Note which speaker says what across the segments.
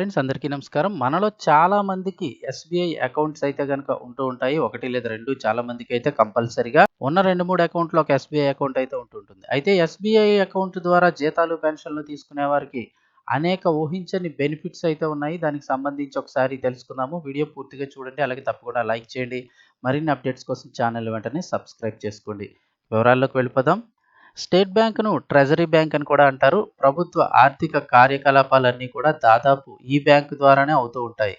Speaker 1: Friends అందరికీ నమస్కారం. మనలో చాలా మందికి ఎస్‌బీఐ అకౌంట్స్ అయితే కనుక ఉంటూ ఉంటాయి. ఒకటి లేదా రెండు చాలా మందికి అయితే కంపల్సరీగా ఉన్న 2, 3 అకౌంట్‌లో ఒక ఎస్‌బీఐ అకౌంట్ అయితే ఉంటుంటుంది. అయితే ఎస్‌బీఐ అకౌంట్ ద్వారా జీతాలు, పెన్షన్‌లు తీసుకునే వారికి అనేక ఊహించని బెనిఫిట్స్ అయితే ఉన్నాయి. దానికి సంబంధించి ఒకసారి తెలుసుకుందాము. వీడియో పూర్తిగా చూడండి. అలాగే తప్పకుండా లైక్ చేయండి. మరిన్ని అప్డేట్స్ కోసం ఛానల్ వెంటనే సబ్స్క్రైబ్ చేసుకోండి. వివరాల్లోకి వెళ్ళిపోదాం. స్టేట్ బ్యాంకును ట్రెజరీ బ్యాంక్ అని కూడా అంటారు. ప్రభుత్వ ఆర్థిక కార్యకలాపాలన్నీ కూడా దాదాపు ఈ బ్యాంకు ద్వారానే అవుతూ ఉంటాయి.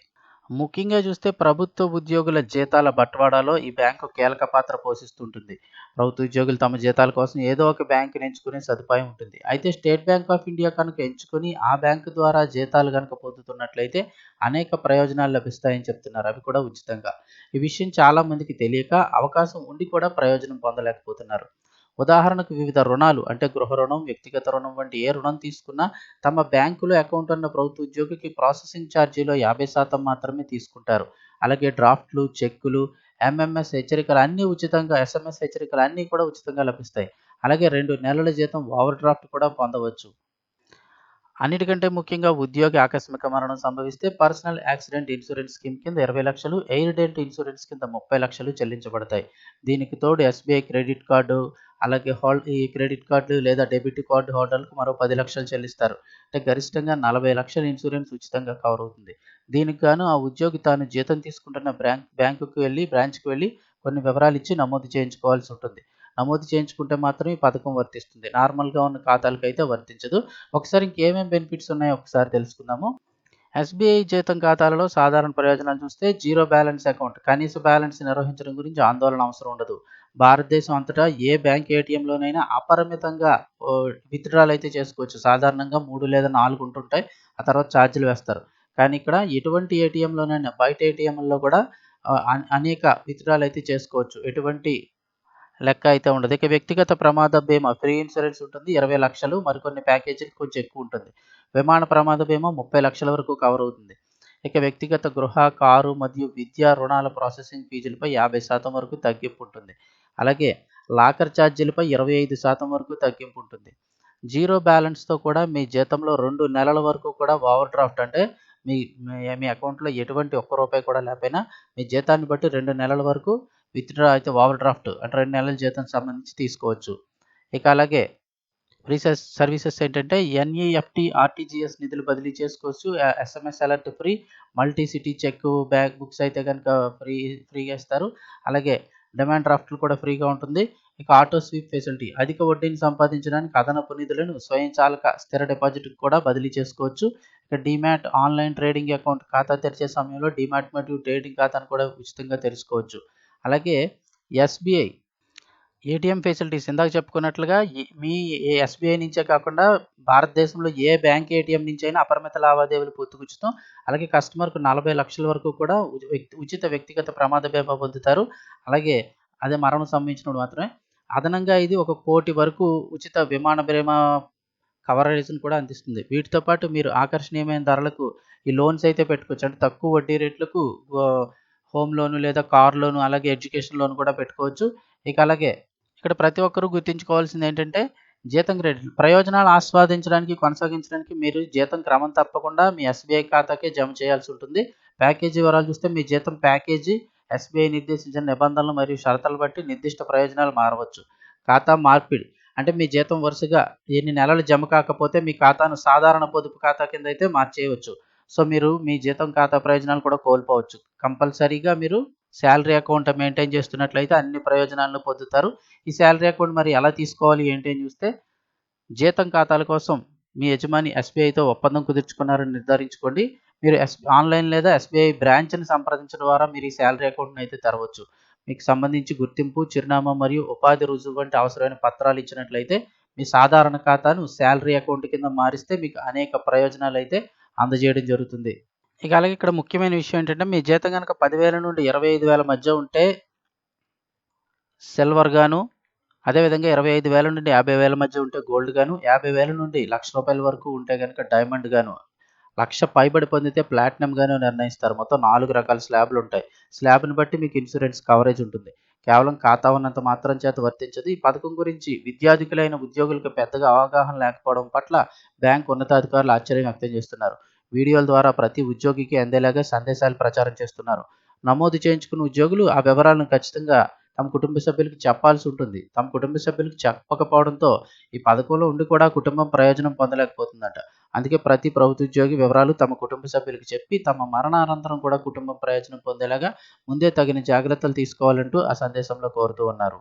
Speaker 1: ముఖ్యంగా చూస్తే ప్రభుత్వ ఉద్యోగుల జీతాల బట్వాడాలో ఈ బ్యాంకు కీలక పాత్ర పోషిస్తుంటుంది. ప్రభుత్వ ఉద్యోగులు తమ జీతాల కోసం ఏదో ఒక బ్యాంకుని ఎంచుకునే సదుపాయం ఉంటుంది. అయితే స్టేట్ బ్యాంక్ ఆఫ్ ఇండియా కనుక ఎంచుకొని ఆ బ్యాంకు ద్వారా జీతాలు కనుక పొందుతున్నట్లయితే అనేక ప్రయోజనాలు లభిస్తాయని చెప్తున్నారు. అవి కూడా ఉచితంగా. ఈ విషయం చాలా మందికి తెలియక అవకాశం ఉండి కూడా ప్రయోజనం పొందలేకపోతున్నారు. ఉదాహరణకు వివిధ రుణాలు అంటే గృహ రుణం, వ్యక్తిగత రుణం వంటి ఏ రుణం తీసుకున్నా తమ బ్యాంకులో అకౌంట్ ఉన్న ప్రభుత్వ ఉద్యోగికి ప్రాసెసింగ్ ఛార్జీలో 50% మాత్రమే తీసుకుంటారు. అలాగే డ్రాఫ్ట్‌లు, చెక్కులు, ఎంఎంఎస్ హెచ్చరికలు అన్నీ ఉచితంగా ఎస్ఎంఎస్ హెచ్చరికలు అన్నీ కూడా ఉచితంగా లభిస్తాయి. అలాగే రెండు నెలల జీతం ఓవర్ డ్రాఫ్ట్ కూడా పొందవచ్చు. అన్నిటికంటే ముఖ్యంగా ఉద్యోగి ఆకస్మిక మరణం సంభవిస్తే పర్సనల్ యాక్సిడెంట్ ఇన్సూరెన్స్ స్కీమ్ కింద 20,00,000, ఎయిర్‌డెంట్ ఇన్సూరెన్స్ కింద ముప్పై లక్షలు చెల్లించబడతాయి. దీనికి తోడు ఎస్‌బీఐ క్రెడిట్ కార్డు, అలాగే హోల్డ్ ఈ క్రెడిట్ కార్డు లేదా డెబిట్ కార్డు హోల్డర్‌లకు మరో పది లక్షలు చెల్లిస్తారు. అంటే గరిష్టంగా నలభై లక్షల ఇన్సూరెన్స్ ఉచితంగా కవర్ అవుతుంది. దీనికి గాను ఆ ఉద్యోగి తాను జీతం తీసుకుంటున్న బ్రాంక్ బ్యాంకుకి వెళ్ళి బ్రాంచ్‌కి వెళ్ళి కొన్ని వివరాలు ఇచ్చి నమోదు చేయించుకోవాల్సి ఉంటుంది. నమోదు చేయించుకుంటే మాత్రం ఈ పథకం వర్తిస్తుంది. నార్మల్‌గా ఉన్న ఖాతాలకు అయితే వర్తించదు. ఒకసారి ఇంకేమేమి బెనిఫిట్స్ ఉన్నాయో ఒకసారి తెలుసుకుందాము. ఎస్‌బీఐ జీతం ఖాతాలలో సాధారణ ప్రయోజనాలు చూస్తే జీరో బ్యాలెన్స్ అకౌంట్ కనీస బ్యాలెన్స్ నిర్వహించడం గురించి ఆందోళన అవసరం ఉండదు. భారతదేశం అంతటా ఏ బ్యాంక్ ఏటీఎంలోనైనా అపరిమితంగా విత్‌డ్రాలు అయితే చేసుకోవచ్చు. సాధారణంగా మూడు లేదా నాలుగు ఉంటుంటాయి. ఆ తర్వాత ఛార్జీలు వేస్తారు. కానీ ఇక్కడ ఎటువంటి ఏటీఎంలోనైనా బయట ఏటీఎంల్లో కూడా అన్ అనేక విత్‌డ్రాలు అయితే చేసుకోవచ్చు. ఎటువంటి లెక్క అయితే ఉండదు. ఇక వ్యక్తిగత ప్రమాద బీమా ఫ్రీ ఇన్సూరెన్స్ ఉంటుంది. ఇరవై లక్షలు మరికొన్ని ప్యాకేజీలు కొంచెం ఎక్కువ ఉంటుంది. విమాన ప్రమాద బీమా 30,00,000 వరకు కవర్ అవుతుంది. ఇక వ్యక్తిగత గృహ, కారు మరియు విద్యా రుణాల ప్రాసెసింగ్ ఫీజులపై 50% వరకు తగ్గింపు ఉంటుంది. అలాగే లాకర్ ఛార్జీలపై 25% వరకు తగ్గింపు ఉంటుంది. జీరో బ్యాలెన్స్‌తో కూడా మీ జీతంలో రెండు నెలల వరకు కూడా ఓవర్ డ్రాఫ్ట్ అంటే మీ మీ అకౌంట్‌లో ఎటువంటి ఒక్క రూపాయి కూడా లేకపోయినా మీ జీతాన్ని బట్టి రెండు నెలల వరకు విత్‌డ్రా అయితే ఓవర్ డ్రాఫ్ట్ అంటే రెండు నెలల జీతం సంబంధించి తీసుకోవచ్చు. ఇక అలాగే ఫ్రీ సర్వీసెస్ ఏంటంటే ఎన్ఈఎఫ్టీ, ఆర్టీజీఎస్ నిధులు బదిలీ చేసుకోవచ్చు. SMS alert free, multi city cheque, bag books అయితే కనుక ఫ్రీ ఫ్రీగా ఇస్తారు. అలాగే డిమాండ్ డ్రాఫ్ట్‌లు కూడా ఫ్రీగా ఉంటుంది. ఇక ఆటో స్వీప్ ఫెసిలిటీ అధిక వడ్డీని సంపాదించడానికి అదనపు నిధులను స్వయంచాలక స్థిర డిపాజిట్‌కి కూడా బదిలీ చేసుకోవచ్చు. ఇక డిమాట్ ఆన్‌లైన్ ట్రేడింగ్ అకౌంట్ ఖాతా తెరిచే సమయంలో డిమాట్ మరియు ట్రేడింగ్ ఖాతాను కూడా ఉచితంగా తెరుచుకోవచ్చు. అలాగే ఎస్‌బీఐ ఏటీఎం ఫెసిలిటీస్ ఇందాక చెప్పుకున్నట్లుగా మీ ఎస్‌బీఐ నుంచే కాకుండా భారతదేశంలో ఏ బ్యాంక్ ఏటీఎం నుంచైనా అపరిమిత లావాదేవీలు పూర్తిగా అలాగే కస్టమర్‌కు నలభై లక్షల వరకు కూడా ఉచిత వ్యక్తిగత ప్రమాద బీమా పొందుతారు. అలాగే అదే మరణం సంబంధించినప్పుడు మాత్రమే. అదనంగా ఇది ఒక కోటి వరకు ఉచిత విమాన బీమా కవరేజ్‌ని కూడా అందిస్తుంది. వీటితో పాటు మీరు ఆకర్షణీయమైన ధరలకు ఈ లోన్స్ అయితే పెట్టుకోవచ్చు. అంటే తక్కువ వడ్డీ రేట్లకు హోమ్ లోను లేదా కార్ లోను అలాగే ఎడ్యుకేషన్ లోన్ కూడా పెట్టుకోవచ్చు. ఇక అలాగే ఇక్కడ ప్రతి ఒక్కరూ గుర్తుంచుకోవాల్సింది ఏంటంటే జీతం క్రెడిట్ ప్రయోజనాలు ఆస్వాదించడానికి, కొనసాగించడానికి మీరు జీతం క్రమం తప్పకుండా మీ ఎస్‌బీఐ ఖాతాకే జమ చేయాల్సి ఉంటుంది. ప్యాకేజీ వివరాలు చూస్తే మీ జీతం ప్యాకేజీ ఎస్‌బీఐ నిర్దేశించిన నిబంధనలు మరియు షరతులు బట్టి నిర్దిష్ట ప్రయోజనాలు మారవచ్చు. ఖాతా మార్పిడి అంటే మీ జీతం వరుసగా ఎన్ని నెలలు జమ కాకపోతే మీ ఖాతాను సాధారణ పొదుపు ఖాతా కింద అయితే మార్చేయవచ్చు. సో, మీరు మీ జీతం ఖాతా ప్రయోజనాలు కూడా కోల్పోవచ్చు. కంపల్సరీగా మీరు శాలరీ అకౌంట్ మెయింటైన్ చేస్తున్నట్లయితే అన్ని ప్రయోజనాలను పొందుతారు. ఈ శాలరీ అకౌంట్ మరి ఎలా తీసుకోవాలి ఏంటి అని చూస్తే జీతం ఖాతాల కోసం మీ యజమాని ఎస్‌బీఐతో ఒప్పందం కుదుర్చుకున్నారని నిర్ధారించుకోండి. మీరు ఎస్ ఆన్‌లైన్ లేదా ఎస్‌బీఐ బ్రాంచ్‌ని సంప్రదించడం ద్వారా మీరు ఈ శాలరీ అకౌంట్‌ని అయితే తెరవచ్చు. మీకు సంబంధించి గుర్తింపు, చిరునామా మరియు ఉపాధి రుజువు వంటి అవసరమైన పత్రాలు ఇచ్చినట్లయితే మీ సాధారణ ఖాతాను శాలరీ అకౌంట్ కింద మారిస్తే మీకు అనేక ప్రయోజనాలు అయితే అందజేయడం జరుగుతుంది. ఇక అలాగే ఇక్కడ ముఖ్యమైన విషయం ఏంటంటే మీ జీతం కనుక పదివేల నుండి 25,000 మధ్య ఉంటే సిల్వర్ గాను, అదేవిధంగా 25,000 నుండి యాభై వేల మధ్య ఉంటే గోల్డ్ గాను, 50,000 నుండి లక్ష రూపాయల వరకు ఉంటే కనుక డైమండ్ గాను, లక్ష పైబడి పొందితే ప్లాటినం గాను నిర్ణయిస్తారు. మొత్తం నాలుగు రకాల స్లాబ్‌లు ఉంటాయి. స్లాబ్‌ని బట్టి మీకు ఇన్సూరెన్స్ కవరేజ్ ఉంటుంది. కేవలం ఖాతా ఉన్నంత మాత్రం చేత వర్తించదు. ఈ పథకం గురించి విద్యాధికులైన ఉద్యోగులకు పెద్దగా అవగాహన లేకపోవడం పట్ల బ్యాంక్ ఉన్నతాధికారులు ఆశ్చర్యం వ్యక్తం చేస్తున్నారు. వీడియోల ద్వారా ప్రతి ఉద్యోగికి అందేలాగా సందేశాలు ప్రచారం చేస్తున్నారు. నమోదు చేయించుకున్న ఉద్యోగులు ఆ వివరాలను ఖచ్చితంగా తమ కుటుంబ సభ్యులకు చెప్పాల్సి ఉంటుంది. తమ కుటుంబ సభ్యులకు చెప్పకపోవడంతో ఈ పథకంలో ఉండి కూడా కుటుంబం ప్రయోజనం పొందలేకపోతుందట. అందుకే ప్రతి ప్రభుత్వ ఉద్యోగి వివరాలు తమ కుటుంబ సభ్యులకు చెప్పి తమ మరణానంతరం కూడా కుటుంబం ప్రయోజనం పొందేలాగా ముందే తగిన జాగ్రత్తలు తీసుకోవాలంటూ ఆ సందేశంలో కోరుతూ ఉన్నారు.